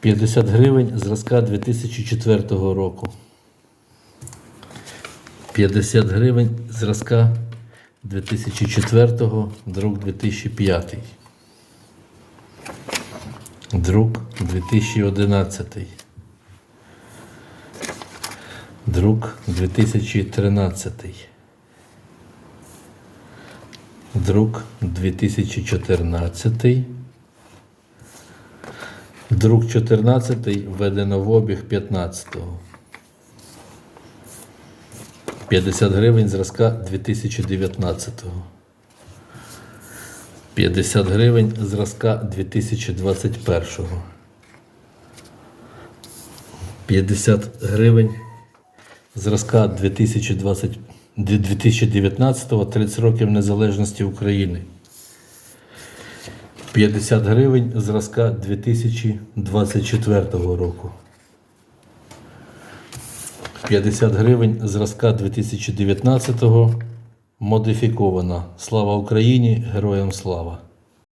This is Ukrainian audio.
50 гривень зразка 2004 року. 50 гривень зразка 2004, друк 2005. Друк 2011. Друк 2013. Друк 2014. Друк 14 введено в обіг 15-го. 50 гривень зразка 2019-го. 50 гривень зразка 2021-го. 50 гривень зразка 2020, 2019-го 30 років незалежності України. 50 гривень зразка 2024 року. 50 гривень зразка 2019 модифікована. Слава Україні! Героям слава!